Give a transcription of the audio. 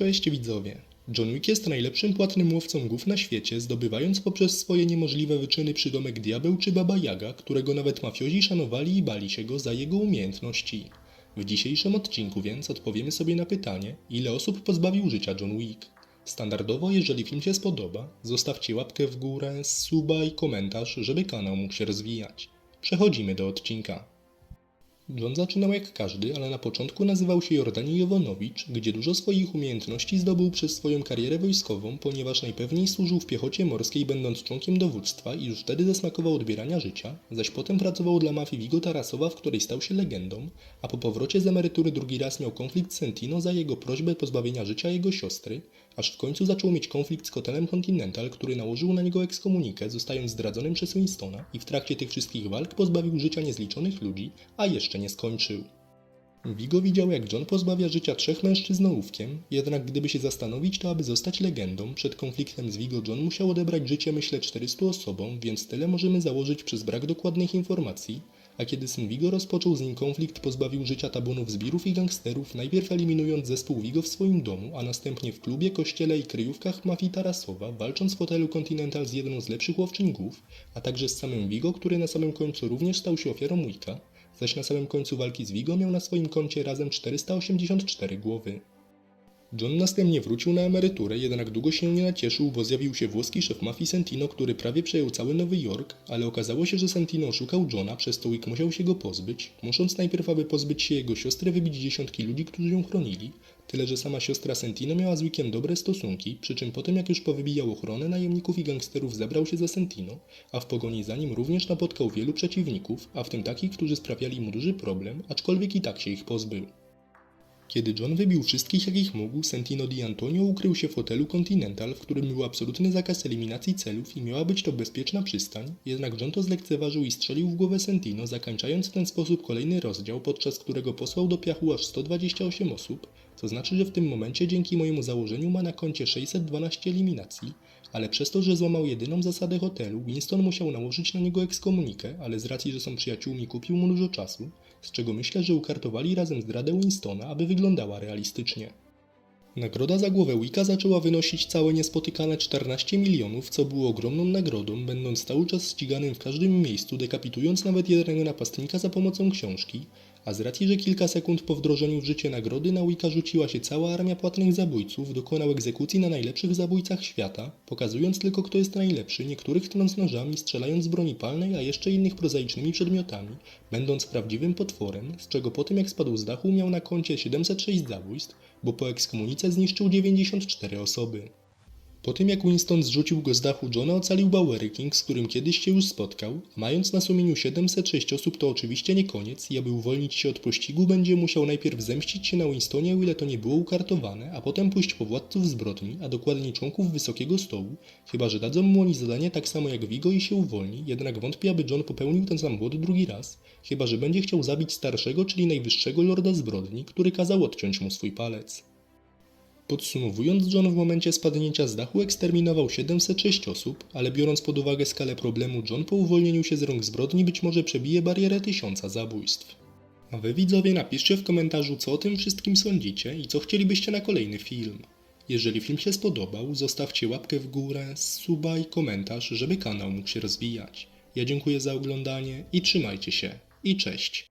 Cześć widzowie. John Wick jest najlepszym płatnym łowcą głów na świecie, zdobywając poprzez swoje niemożliwe wyczyny przydomek Diabeł czy Baba Jaga, którego nawet mafiozi szanowali i bali się go za jego umiejętności. W dzisiejszym odcinku więc odpowiemy sobie na pytanie, ile osób pozbawił życia John Wick. Standardowo, jeżeli film się spodoba, zostawcie łapkę w górę, suba i komentarz, żeby kanał mógł się rozwijać. Przechodzimy do odcinka. John zaczynał jak każdy, ale na początku nazywał się Jordani Jowonowicz, gdzie dużo swoich umiejętności zdobył przez swoją karierę wojskową, ponieważ najpewniej służył w piechocie morskiej będąc członkiem dowództwa i już wtedy zasmakował odbierania życia, zaś potem pracował dla mafii Vigo Tarasowa, w której stał się legendą, a po powrocie z emerytury drugi raz miał konflikt z Sentino za jego prośbę pozbawienia życia jego siostry, aż w końcu zaczął mieć konflikt z Kotelem Continental, który nałożył na niego ekskomunikę, zostając zdradzonym przez Winstona i w trakcie tych wszystkich walk pozbawił życia niezliczonych ludzi, a jeszcze nie skończył. Vigo widział, jak John pozbawia życia trzech mężczyzn ołówkiem, jednak gdyby się zastanowić, to aby zostać legendą, przed konfliktem z Vigo John musiał odebrać życie myślę 400 osobom, więc tyle możemy założyć przez brak dokładnych informacji, a kiedy syn Vigo rozpoczął z nim konflikt, pozbawił życia tabunów zbirów i gangsterów, najpierw eliminując zespół Vigo w swoim domu, a następnie w klubie, kościele i kryjówkach mafii Tarasowa, walcząc w hotelu Continental z jedną z lepszych łowczyń głów, a także z samym Vigo, który na samym końcu również stał się ofiarą Wicca, zaś na samym końcu walki z Vigo miał na swoim koncie razem 484 głowy. John następnie wrócił na emeryturę, jednak długo się nie nacieszył, bo zjawił się włoski szef mafii Sentino, który prawie przejął cały Nowy Jork, ale okazało się, że Sentino oszukał Johna, przez to Wick musiał się go pozbyć, musząc najpierw, aby pozbyć się jego siostry, wybić dziesiątki ludzi, którzy ją chronili, tyle że sama siostra Sentino miała z Wickiem dobre stosunki, przy czym potem jak już powybijał ochronę najemników i gangsterów zabrał się za Sentino, a w pogoni za nim również napotkał wielu przeciwników, a w tym takich, którzy sprawiali mu duży problem, aczkolwiek i tak się ich pozbył. Kiedy John wybił wszystkich jakich mógł, Sentino Di Antonio ukrył się w hotelu Continental, w którym był absolutny zakaz eliminacji celów i miała być to bezpieczna przystań, jednak John to zlekceważył i strzelił w głowę Sentino, zakończając w ten sposób kolejny rozdział, podczas którego posłał do piachu aż 128 osób, co znaczy, że w tym momencie dzięki mojemu założeniu ma na koncie 612 eliminacji, ale przez to, że złamał jedyną zasadę hotelu, Winston musiał nałożyć na niego ekskomunikę, ale z racji, że są przyjaciółmi kupił mu dużo czasu, z czego myślę, że ukartowali razem zdradę Winstona, aby wyglądała realistycznie. Nagroda za głowę Wicka zaczęła wynosić całe niespotykane 14 milionów, co było ogromną nagrodą, będąc cały czas ściganym w każdym miejscu, dekapitując nawet jednego napastnika za pomocą książki, a z racji, że kilka sekund po wdrożeniu w życie nagrody na Wicka rzuciła się cała armia płatnych zabójców, dokonał egzekucji na najlepszych zabójcach świata, pokazując tylko kto jest najlepszy, niektórych trąc nożami, strzelając z broni palnej, a jeszcze innych prozaicznymi przedmiotami, będąc prawdziwym potworem, z czego po tym jak spadł z dachu miał na koncie 706 zabójstw, bo po ekskomunice zniszczył 94 osoby. Po tym jak Winston zrzucił go z dachu Johna ocalił Bowery King, z którym kiedyś się już spotkał, mając na sumieniu 706 osób to oczywiście nie koniec. I aby uwolnić się od pościgu będzie musiał najpierw zemścić się na Winstonie o ile to nie było ukartowane, a potem pójść po władców zbrodni, a dokładnie członków Wysokiego Stołu, chyba że dadzą mu oni zadanie tak samo jak Vigo i się uwolni, jednak wątpię aby John popełnił ten sam błąd drugi raz, chyba że będzie chciał zabić starszego, czyli najwyższego lorda zbrodni, który kazał odciąć mu swój palec. Podsumowując, John w momencie spadnięcia z dachu eksterminował 706 osób, ale biorąc pod uwagę skalę problemu, John po uwolnieniu się z rąk zbrodni być może przebije barierę tysiąca zabójstw. A wy widzowie napiszcie w komentarzu co o tym wszystkim sądzicie i co chcielibyście na kolejny film. Jeżeli film się spodobał, zostawcie łapkę w górę, suba i komentarz, żeby kanał mógł się rozwijać. Ja dziękuję za oglądanie i trzymajcie się. I cześć.